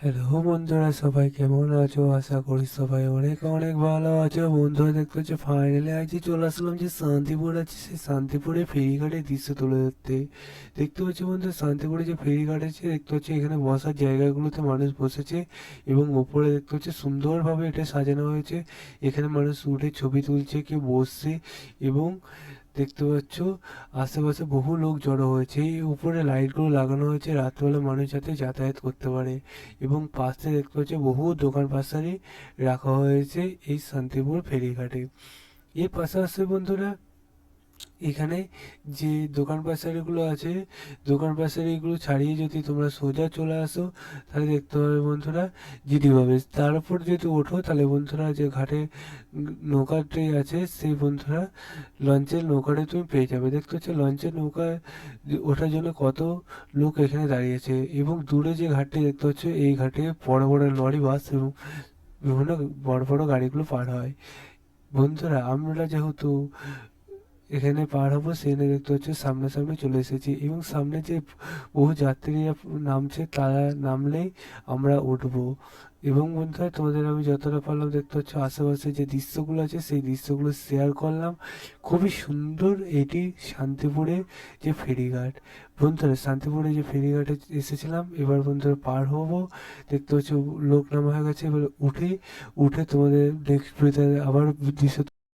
Hello বন্ধুরা, সবাই কেমন আছো? আশা করি সবাই অনেক অনেক ভালো আছো। বন্ধুরা, দেখতে হচ্ছে ফাইনালি আজকে চলে আসলাম যে শান্তিপুর আছে। সেই শান্তিপুরে ফেরিঘাটের দৃশ্য তুলে ধরতে। দেখতে পাচ্ছি বন্ধু শান্তিপুরে যে ফেরিঘাট আছে, দেখতে হচ্ছে এখানে বসার জায়গাগুলোতে মানুষ বসেছে এবং ওপরে দেখতে হচ্ছে সুন্দরভাবে এটা সাজানো হয়েছে। এখানে মানুষ উঠে ছবি তুলছে, কেউ বসছে এবং দেখতে পাচ্ছ? আশেপাশে বহু লোক জড়ো হয়েছে। এই উপরে লাইটগুলো লাগানো হয়েছে। রাত্রবেলা মানুষ যাতে যাতায়াত করতে পারে এবং পাশে দেখতে পাচ্ছ বহু দোকান পাশারি রাখা হয়েছে এই শান্তিপুর ফেরিঘাটে। এর পাশাপাশি বন্ধুরা এখানে যে দোকান পাশারিগুলো আছে, দোকান পাশারিগুলো ছাড়িয়ে যদি তোমরা সোজা চলে আসো, তাহলে দেখতে পাবে বন্ধুরা জিডি পাবে তার উপর যদি ওঠো, তাহলে বন্ধুরা যে ঘাটে নৌকাটি আছে, সেই বন্ধুরা লঞ্চের নৌকাটা তুমি পেয়ে যাবে। দেখতে হচ্ছে লঞ্চের নৌকা ওঠার জন্য কত লোক এখানে দাঁড়িয়েছে এবং দূরে যে ঘাটটি দেখতে হচ্ছ এই ঘাটে বড় বড় লরি, বাস এবং বিভিন্ন বড় বড় গাড়িগুলো পার হয়। বন্ধুরা, আমরা যেহেতু এখানে পার হব সেখানে দেখতে হচ্ছে সামনাসামনি চলে এসেছি এবং সামনে যে বহু যাত্রীরা নামছে তারা নামলেই আমরা উঠবো। এবং বন্ধুরা, তোমাদের আমি যতটা পারলাম দেখতে হচ্ছে আশেপাশে যে দৃশ্যগুলো আছে, সেই দৃশ্যগুলো শেয়ার করলাম। খুবই সুন্দর এটি শান্তিপুরে যে ফেরিঘাট। বন্ধুরা, শান্তিপুরে যে ফেরিঘাটে এসেছিলাম, এবার বন্ধুরা পার হব। দেখতে হচ্ছে লোক নামা হয়ে গেছে, এবার উঠে উঠে তোমাদের নেক্সট আবার দৃশ্য